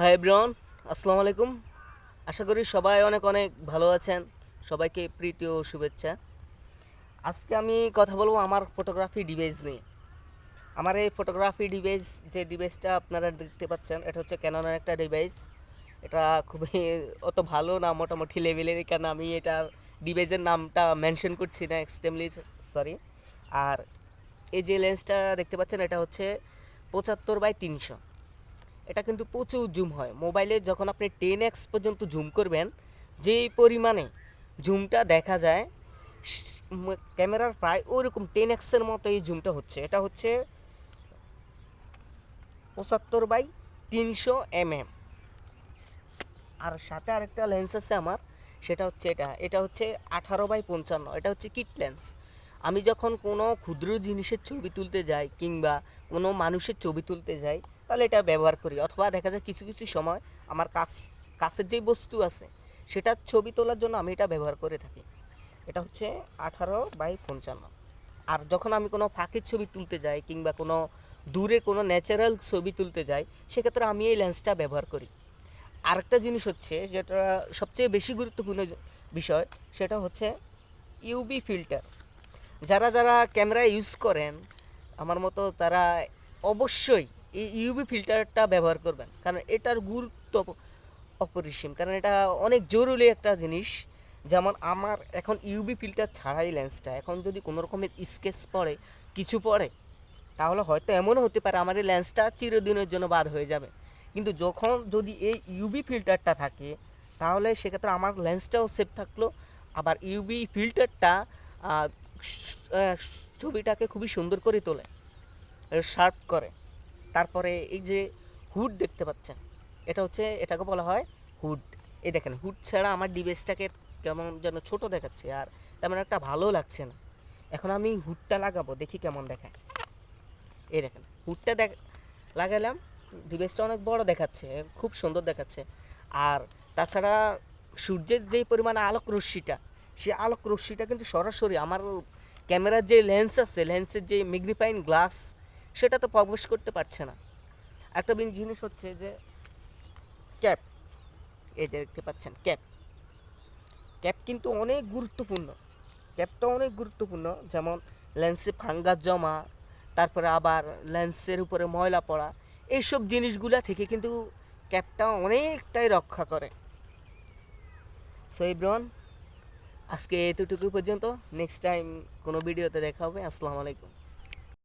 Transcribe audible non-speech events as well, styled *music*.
Hi everyone আসসালামু আলাইকুম আশা করি সবাই অনেক অনেক ভালো আছেন। সবাইকে প্রীতি ও শুভেচ্ছা। আজকে আমি কথা বলব আমার ফটোগ্রাফি ডিভাইস নিয়ে। আমার এই ফটোগ্রাফি ডিভাইস যে ডিভাইসটা আপনারা দেখতে পাচ্ছেন, এটা হচ্ছে ক্যাননের একটা ডিভাইস এটা খুবই *laughs* অত ভালো না, মোটামুটি লেভেলের কারণ আমি এটার ডিভাইসের নামটা মেনশন করছি না এক্সট্রিমলি সরি আর এই যে লেন্সটা দেখতে পাচ্ছেন, এটা হচ্ছে পঁচাত্তর বাই তিনশো। এটা কিন্তু প্রচুর জুম হয়। মোবাইলে যখন আপনি টেন এক্স পর্যন্ত জুম করবেন যে পরিমাণে জুমটা দেখা যায় ক্যামেরার প্রায় ওরকম টেন এক্সের মতো এই জুমটা হচ্ছে। এটা হচ্ছে পঁচাত্তর বাই তিনশো এম এম আর সাথে আরেকটা লেন্স আছে আমার, সেটা হচ্ছে এটা। এটা হচ্ছে আঠারো বাই পঞ্চান্ন। এটা হচ্ছে কিট লেন্স। আমি যখন কোনো ক্ষুদ্র জিনিসের ছবি তুলতে যাই কিংবা কোনো মানুষের ছবি তুলতে যাই তাহলে এটা ব্যবহার করি। অথবা দেখা যায় কিছু কিছু সময় আমার কাছ, কাছের যে বস্তু আছে, সেটার ছবি তোলার জন্য আমি এটা ব্যবহার করে থাকি। এটা হচ্ছে আঠারো বাই পঞ্চান্ন। আর যখন আমি কোনো ফাঁকির ছবি তুলতে যাই কিংবা কোনো দূরে কোনো ন্যাচারাল ছবি তুলতে যাই, সেক্ষেত্রে আমি এই লেন্সটা ব্যবহার করি। আরেকটা জিনিস হচ্ছে যেটা সবচেয়ে বেশি গুরুত্বপূর্ণ বিষয়, সেটা হচ্ছে ইউবি ফিল্টার যারা যারা ক্যামেরা ইউজ করেন, আমার মতো তারা অবশ্যই এই ইউবি ফিল্টারটা ব্যবহার করবেন। কারণ এটার গুরুত্ব অপরিসীম। কারণ এটা অনেক জরুরি একটা জিনিস। যেমন আমার এখন ইউবি ফিল্টার ছাড়াই লেন্সটা এখন যদি কোনো রকমের স্কেচ পড়ে, কিছু পড়ে, তাহলে হয়তো এমনও হতে পারে আমার এই লেন্সটা চিরদিনের জন্য বাদ হয়ে যাবে। কিন্তু যখন যদি এই ইউবি ফিল্টারটা থাকে, তাহলে সেক্ষেত্রে আমার লেন্সটাও সেফ থাকল। আবার ইউবি ফিল্টারটা ছবিটাকে খুবই সুন্দর করে তোলে শার্প করে। তারপরে এই যে হুড দেখতে পাচ্ছেন, এটা হচ্ছে, এটাকে বলা হয় হুড। এই দেখেন, হুড ছাড়া আমার ডিভাইসটাকে কেমন যেন ছোট দেখাচ্ছে আর তেমন একটা ভালো লাগছে না। এখন আমি হুডটা লাগাবো, দেখি কেমন দেখায়। এই দেখেন, হুডটা দেখ, লাগালাম, ডিভাইসটা অনেক বড় দেখাচ্ছে, খুব সুন্দর দেখাচ্ছে। আর তাছাড়া সূর্যের যেই পরিমাণ আলোক রশ্মিটা সেই আলোক রশ্মিটা কিন্তু সরাসরি আমার ক্যামেরার যে লেন্স আছে, লেন্সের যে ম্যাগনিফাইং গ্লাস সেটা তো প্রবেশ করতে পারছে না। একটা জিনিস হচ্ছে যে ক্যাপ এই যে দেখতে পাচ্ছেন ক্যাপ ক্যাপ কিন্তু অনেক গুরুত্বপূর্ণ। ক্যাপটা অনেক গুরুত্বপূর্ণ, যেমন লেন্সে ফাঙ্গাস জমা, তারপরে আবার লেন্সের উপরে ময়লা পড়া, এইসব জিনিসগুলা থেকে কিন্তু ক্যাপটা অনেকটাই রক্ষা করে। সো এভরিওয়ান আজকে এতটুকু পর্যন্ত। নেক্সট টাইম কোনো ভিডিওতে দেখা হবে। আসসালামু আলাইকুম।